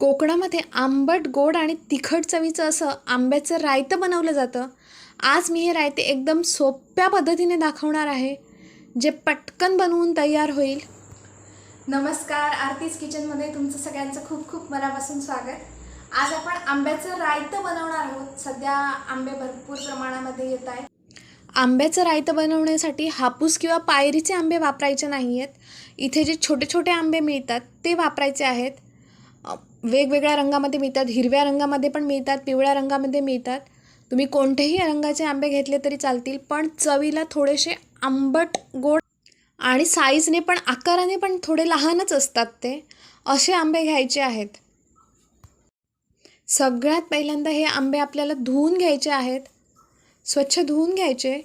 कोकणामध्ये आंबट गोड आणि तिखट चवीचं असं आंब्याचं रायतं बनवलं जातं. आज मी हे रायते एकदम सोप्या पद्धतीने दाखवणार आहे जे पटकन बनवून तयार होईल. नमस्कार आरतीज किचनमध्ये तुमचं सगळ्यांचं खूप खूप मनापासून स्वागत. आज आपण आंब्याचं रायतं बनवणार आहोत. सध्या आंबे भरपूर प्रमाणामध्ये येत आहेत. आंब्याचं रायतं बनवण्यासाठी हापूस किंवा पायरीचे आंबे वापरायचे नाही आहेत इथे जे छोटे छोटे आंबे मिळतात ते वापरायचे आहेत. वेगवेगळ्या रंगामध्ये मिळतात हिरव्या रंगामध्ये पण मिळतात पिवळ्या रंगामध्ये मिळतात. तुम्ही कोणतेही रंगाचे आंबे घेतले तरी चालतील पण चवीला थोडेसे आंबट गोड आणि साईजने पण आकाराने पण थोडे लहानच असतात ते. असे आंबे घ्यायचे आहेत. सगळ्यात पहिल्यांदा हे आंबे आपल्याला धुवून घ्यायचे आहेत. स्वच्छ धुवून घ्यायचे.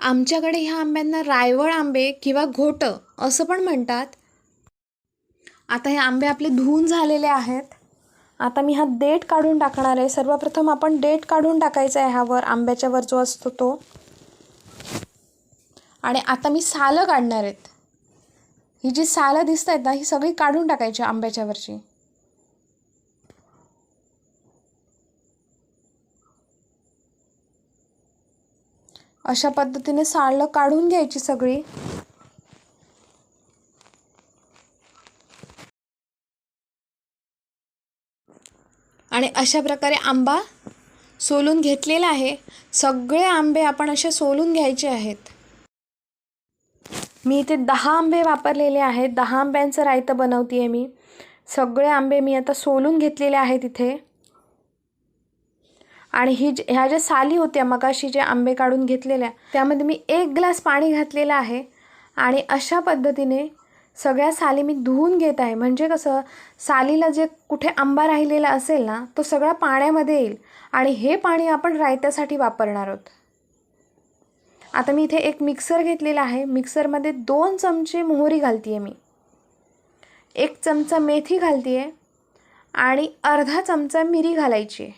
आमच्याकडे ह्या आंब्यांना रायवळ आंबे किंवा घोटं असं पण म्हणतात. आता हे आंबे आपले धुवून झालेले आहेत. आता मी हा देठ काढून टाकणार आहे. सर्वप्रथम आपण देठ काढून टाकायचा आहे ह्यावर. आंब्याच्या वर जो असतो तो. आणि आता मी सालं काढणार आहेत. ही जी सालं दिसत आहेत ना ही सगळी काढून टाकायची आंब्याच्या वरची. अशा पद्धतीने सालं काढून घ्यायची सगळी. आणि अशा प्रकारे आंबा सोलून घेतलेला आहे. सगळे आंबे आपण असे सोलून घ्यायचे आहेत. मी इथे दहा आंबे वापरलेले आहेत. दहा आंब्यांचं रायतं बनवते आहे मी. सगळे आंबे मी आता सोलून घेतलेले आहेत इथे. आणि ही ज ह्या ज्या साली होत्या मगाशी जे आंबे काढून घेतलेल्या त्यामध्ये मी एक ग्लास पाणी घातलेलं आहे. आणि अशा पद्धतीने सगळ्या साली मी धुवून घेत आहे. म्हणजे कसं सालीला जे कुठे आंबा राहिलेला असेल ना तो सगळा पाण्यामध्ये येईल. आणि हे पाणी आपण रायत्यासाठी वापरणार आहोत. आता मी इथे एक मिक्सर घेतलेला आहे. मिक्सरमध्ये दोन चमचे मोहरी घालते आहे मी. एक चमचा मेथी घालते आहे आणि अर्धा चमचा मिरी घालायची आहे.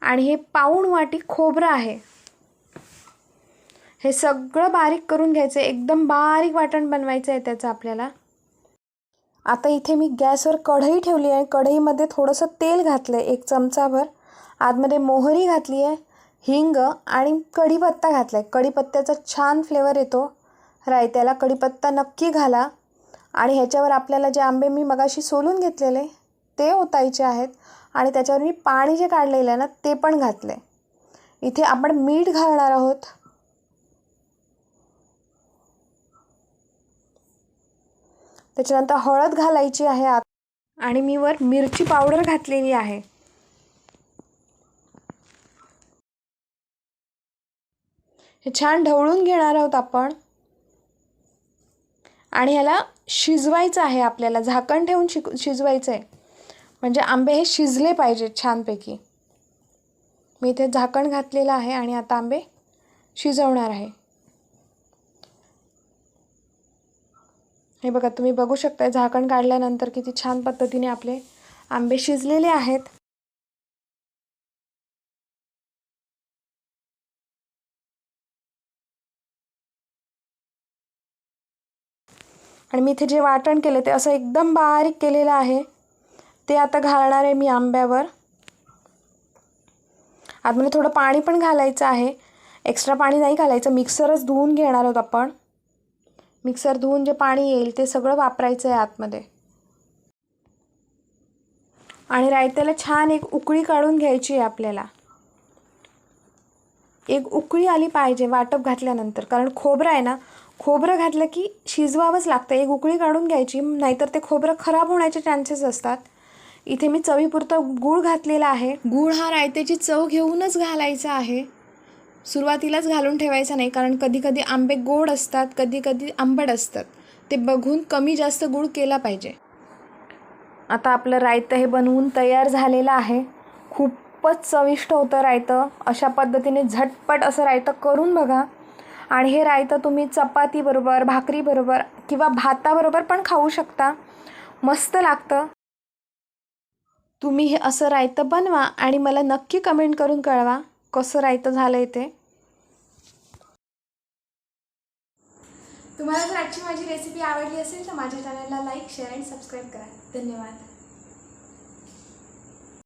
आणि हे पाऊण वाटी खोबरं आहे. हे सगळं बारीक करून घ्यायचं आहे एकदम बारीक वाटण बनवायचं आहे त्याचं आपल्याला. आता इथे मी गॅसवर कढई ठेवली आहे. कढईमध्ये थोडंसं तेल घातलं आहे एक चमचाभर. आतमध्ये मोहरी घातली आहे हिंग आणि कढीपत्ता घातला आहे कढीपत्त्याचा छान फ्लेवर येतो. रायत्याला कढीपत्ता नक्की घाला. आणि ह्याच्यावर आपल्याला जे आंबे मी मगाशी सोलून घेतलेले ते ओतायचे आहेत. आणि त्याच्यावर मी पाणी जे काढलेलं आहे ना ते पण घातलं आहे इथे आपण मीठ घालणार आहोत. त्याच्यानंतर हळद घालायची आहे आत. आणि मी वर मिरची पावडर घातलेली आहे. हे छान ढवळून घेणार आहोत आपण. आणि ह्याला शिजवायचं आहे आपल्याला. झाकण ठेवून शिक शिजवायचं आहे म्हणजे आंबे हे शिजले पाहिजेत छानपैकी. मी इथे झाकण घातलेलं आहे आणि आता आंबे शिजवणार आहे. हे बघा तुम्ही बघू शकता झाकण काढल्यानंतर किती छान पद्धतीने आपले आंबे शिजलेले आहेत. आणि मी इथे जे वाटण केलं ते असं एकदम बारीक केलेलं आहे. ते आता घालणार आहे मी आंब्यावर. आतमध्ये थोडं पाणी पण घालायचं आहे. एक्स्ट्रा पाणी नाही घालायचं मिक्सरच धुवून घेणार आहोत आपण. मिक्सर धुवून जे पाणी येईल ते सगळं वापरायचं आहे आतमध्ये. आणि रायत्याला छान एक उकळी काढून घ्यायची आहे आपल्याला. एक उकळी आली पाहिजे वाटप घातल्यानंतर. कारण खोबरं आहे ना खोबरं घातलं की शिजवावंच लागतं. एक उकळी काढून घ्यायची नाहीतर ते खोबरं खराब होण्याचे चान्सेस असतात. इथे मी चवीपुरतं गूळ घातलेला आहे. गूळ हा रायत्याची चव घेऊनच घालायचा आहे. सुरुवातीलाच घालून ठेवायचा नाही कारण कधीकधी आंबे गोड असतात कधी कधी आंबट असतात. ते बघून कमी जास्त गूळ केला पाहिजे. आता आपलं रायतं हे बनवून तयार झालेलं आहे. खूपच चविष्ट होतं रायतं. अशा पद्धतीने झटपट असं रायतं करून बघा. आणि हे रायतं तुम्ही चपातीबरोबर भाकरीबरोबर किंवा भाताबरोबर पण खाऊ शकता. मस्त लागतं. तुम्ही हे असं रायतं बनवा आणि मला नक्की कमेंट करून कळवा. कसं रायतं झालं आहे ते? तुम्हाला जर आजची माझी रेसिपी आवडली असेल तर माझ्या चॅनलला लाईक शेअर अँड सबस्क्राईब करा. धन्यवाद.